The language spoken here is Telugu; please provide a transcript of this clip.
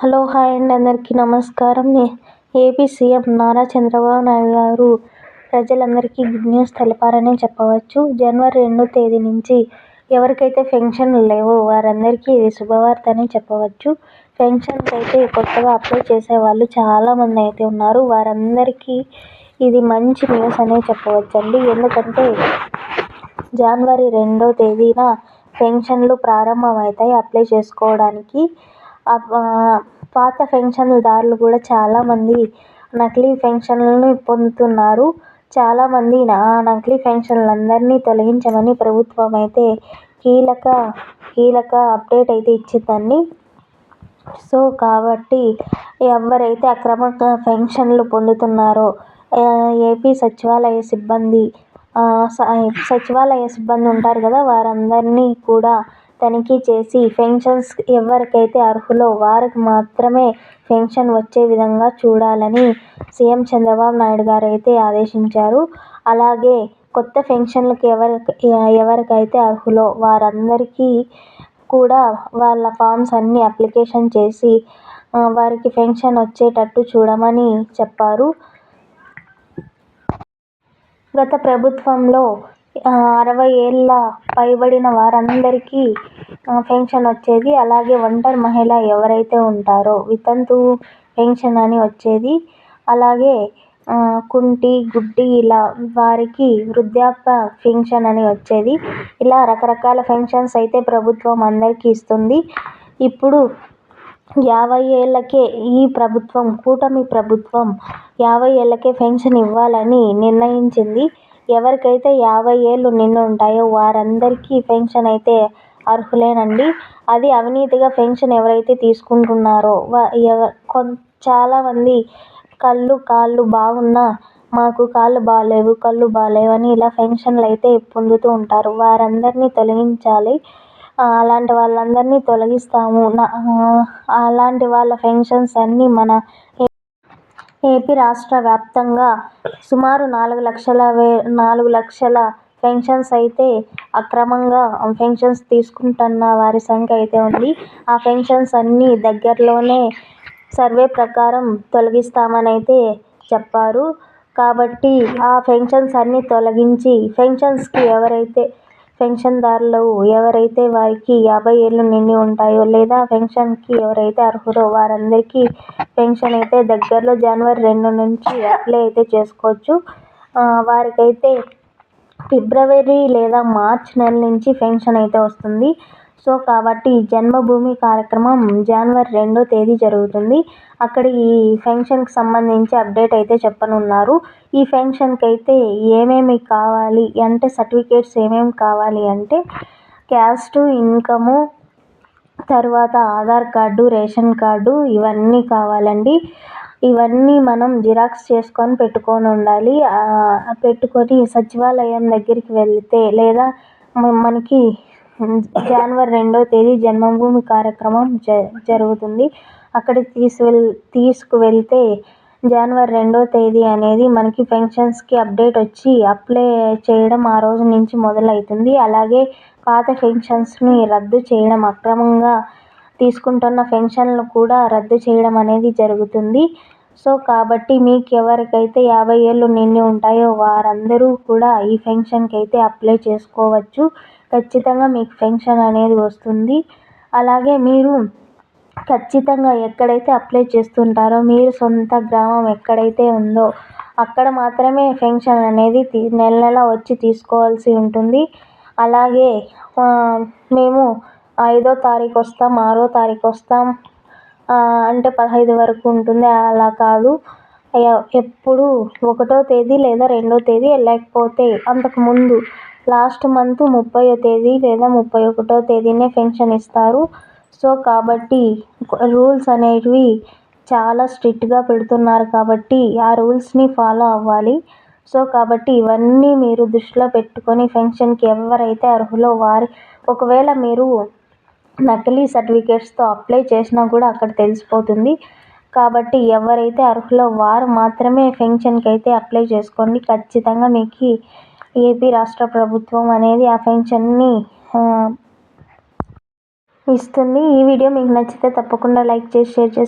హలో హాయ్ అండి అందరికీ నమస్కారం. ఏపీ సీఎం నారా చంద్రబాబు నాయుడు గారు ప్రజలందరికీ గుడ్ న్యూస్ తెలిపారని చెప్పవచ్చు. జనవరి రెండో తేదీ నుంచి ఎవరికైతే పెన్షన్లు లేవో వారందరికీ ఇది శుభవార్త అని చెప్పవచ్చు. పెన్షన్కి అయితే కొత్తగా అప్లై చేసే వాళ్ళు చాలామంది అయితే ఉన్నారు. వారందరికీ ఇది మంచి న్యూస్ అనే చెప్పవచ్చండి. ఎందుకంటే జనవరి రెండో తేదీన పెన్షన్లు ప్రారంభమవుతాయి అప్లై చేసుకోవడానికి. పాత పెన్షన్దారులు కూడా చాలామంది నకిలీ పెన్షన్లను పొందుతున్నారు. చాలామంది నా నకిలీ పెన్షన్లందరినీ తొలగించమని ప్రభుత్వం అయితే కీలక కీలక అప్డేట్ అయితే ఇచ్చిందండి. సో కాబట్టి ఎవరైతే అక్రమంగా పెన్షన్లు పొందుతున్నారో ఏపీ సచివాలయ సిబ్బంది సచివాలయ సిబ్బంది ఉంటారు కదా వారందరినీ కూడా తనిఖీ చేసి పెన్షన్స్ ఎవరికైతే అర్హులో వారికి మాత్రమే పెన్షన్ వచ్చే విధంగా చూడాలని సీఎం చంద్రబాబు నాయుడు గారు అయితే ఆదేశించారు. అలాగే కొత్త పెన్షన్లకు ఎవరికి ఎవరికైతే అర్హులో వారందరికీ కూడా వాళ్ళ ఫామ్స్ అన్నీ అప్లికేషన్ చేసి వారికి పెన్షన్ వచ్చేటట్టు చూడమని చెప్పారు. గత ప్రభుత్వంలో అరవై ఏళ్ళ పైబడిన వారందరికీ పెన్షన్ వచ్చేది. అలాగే ఒంటరి మహిళ ఎవరైతే ఉంటారో వితంతువు పెన్షన్ అని వచ్చేది. అలాగే కుంటి గుడ్డి ఇలా వారికి వృద్ధాప్య పెన్షన్ అని వచ్చేది. ఇలా రకరకాల పెన్షన్స్ అయితే ప్రభుత్వం అందరికీ ఇస్తుంది. ఇప్పుడు యాభై ఏళ్ళకే ఈ ప్రభుత్వం కూటమి ప్రభుత్వం యాభై ఏళ్ళకే పెన్షన్ ఇవ్వాలని నిర్ణయించింది. ఎవరికైతే యాభై ఏళ్ళు నిండి ఉంటాయో వారందరికీ పెన్షన్ అయితే అర్హులేనండి. అది అవినీతిగా పెన్షన్ ఎవరైతే తీసుకుంటున్నారో వా ఎవ కొం చాలామంది కళ్ళు కాళ్ళు బాగున్నా మాకు కాళ్ళు బాగాలేవు కళ్ళు బాగాలేవు అని ఇలా పెన్షన్లు అయితే పొందుతూ ఉంటారు. వారందరినీ తొలగించాలి. అలాంటి వాళ్ళందరినీ తొలగిస్తాము. నా అలాంటి వాళ్ళ పెన్షన్స్ అన్నీ మన ఏపీ రాష్ట్ర వ్యాప్తంగా సుమారు నాలుగు లక్షల వే నాలుగు లక్షల పెన్షన్స్ అయితే అక్రమంగా పెన్షన్స్ తీసుకుంటున్న వారి సంఖ్య అయితే ఉంది. ఆ పెన్షన్స్ అన్నీ దగ్గరలోనే సర్వే ప్రకారం తొలగిస్తామని అయితే చెప్పారు. కాబట్టి ఆ పెన్షన్స్ అన్నీ తొలగించి పెన్షన్స్కి ఎవరైతే పెన్షన్దారులు ఎవరైతే వారికి యాభై ఏళ్ళు నిండి ఉంటాయో లేదా పెన్షన్కి ఎవరైతే అర్హులో వారందరికీ పెన్షన్ అయితే దగ్గరలో జనవరి రెండు నుంచి అప్లై అయితే చేసుకోవచ్చు. వారికైతే ఫిబ్రవరి లేదా మార్చ్ నెల నుంచి పెన్షన్ అయితే వస్తుంది. సో కాబట్టి జన్మభూమి కార్యక్రమం జనవరి రెండో తేదీ జరుగుతుంది. అక్కడ ఈ పెన్షన్కి సంబంధించి అప్డేట్ అయితే చెప్పనున్నారు. ఈ పెన్షన్కి అయితే ఏమేమి కావాలి అంటే సర్టిఫికేట్స్ ఏమేమి కావాలి అంటే క్యాస్ట్ ఇన్కము తర్వాత ఆధార్ కార్డు రేషన్ కార్డు ఇవన్నీ కావాలండి. ఇవన్నీ మనం జిరాక్స్ చేసుకొని పెట్టుకొని ఉండాలి. పెట్టుకొని సచివాలయం దగ్గరికి వెళితే లేదా మనకి జనవరి రెండో తేదీ జన్మభూమి కార్యక్రమం జ జరుగుతుంది. అక్కడికి తీసువెళ్ తీసుకువెళ్తే జనవరి రెండో తేదీ అనేది మనకి పెన్షన్స్కి అప్డేట్ వచ్చి అప్లై చేయడం ఆ రోజు నుంచి మొదలవుతుంది. అలాగే పాత పెన్షన్స్ని రద్దు చేయడం అక్రమంగా తీసుకుంటున్న పెన్షన్లు కూడా రద్దు చేయడం అనేది జరుగుతుంది. సో కాబట్టి మీకు ఎవరికైతే యాభై ఏళ్ళు నిండి ఉంటాయో వారందరూ కూడా ఈ పెన్షన్కి అయితే అప్లై చేసుకోవచ్చు. ఖచ్చితంగా మీకు పెన్షన్ అనేది వస్తుంది. అలాగే మీరు ఖచ్చితంగా ఎక్కడైతే అప్లై చేస్తుంటారో మీరు సొంత గ్రామం ఎక్కడైతే ఉందో అక్కడ మాత్రమే పెన్షన్ అనేది నెల నెల వచ్చి తీసుకోవాల్సి ఉంటుంది. అలాగే మేము ఐదో తారీఖు వస్తాం ఆరో తారీఖు వస్తాం. అంటే పదహైదు వరకు ఉంటుంది. అలా కాదు. ఎప్పుడు ఒకటో తేదీ లేదా రెండో తేదీ లేకపోతే అంతకుముందు లాస్ట్ మంత్ ముప్పై తేదీ లేదా ముప్పై ఒకటో తేదీనే పెన్షన్ ఇస్తారు. సో కాబట్టి రూల్స్ అనేవి చాలా స్ట్రిక్ట్గా పెడుతున్నారు కాబట్టి ఆ రూల్స్ని ఫాలో అవ్వాలి. సో కాబట్టి ఇవన్నీ మీరు దృష్టిలో పెట్టుకొని పెన్షన్కి ఎవరైతే అర్హులో వారి ఒకవేళ మీరు నకిలీ సర్టిఫికేట్స్తో అప్లై చేసినా కూడా అక్కడ తెలిసిపోతుంది. కాబట్టి ఎవరైతే అర్హులో వారు మాత్రమే పెన్షన్కి అయితే అప్లై చేసుకోండి. ఖచ్చితంగా మీకు ఏపీ రాష్ట్ర ప్రభుత్వం అనేది ఆ పెన్షన్ని ఇస్తుంది. ఈ వీడియో మీకు నచ్చితే తప్పకుండా లైక్ చేసి షేర్ చేసి